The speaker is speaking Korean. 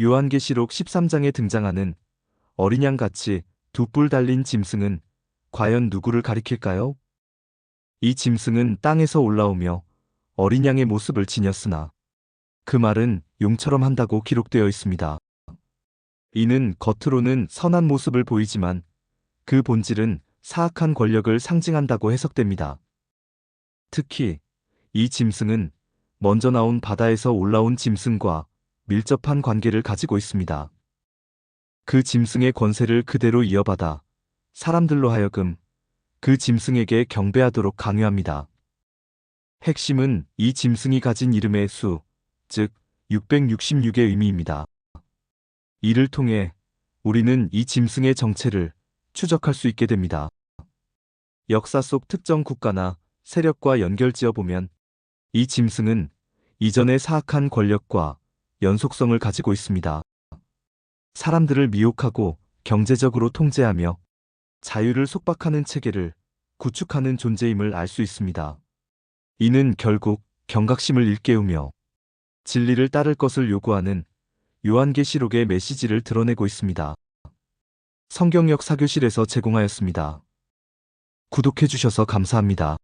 요한계시록 13장에 등장하는 어린 양 같이 두 뿔 달린 짐승은 과연 누구를 가리킬까요? 이 짐승은 땅에서 올라오며 어린 양의 모습을 지녔으나 그 말은 용처럼 한다고 기록되어 있습니다. 이는 겉으로는 선한 모습을 보이지만 그 본질은 사악한 권력을 상징한다고 해석됩니다. 특히 이 짐승은 먼저 나온 바다에서 올라온 짐승과 밀접한 관계를 가지고 있습니다. 그 짐승의 권세를 그대로 이어받아 사람들로 하여금 그 짐승에게 경배하도록 강요합니다. 핵심은 이 짐승이 가진 이름의 수, 즉 666의 의미입니다. 이를 통해 우리는 이 짐승의 정체를 추적할 수 있게 됩니다. 역사 속 특정 국가나 세력과 연결지어 보면 이 짐승은 이전의 사악한 권력과 연속성을 가지고 있습니다. 사람들을 미혹하고 경제적으로 통제하며 자유를 속박하는 체계를 구축하는 존재임을 알 수 있습니다. 이는 결국 경각심을 일깨우며 진리를 따를 것을 요구하는 요한계시록의 메시지를 드러내고 있습니다. 성경역 사교실에서 제공하였습니다. 구독해주셔서 감사합니다.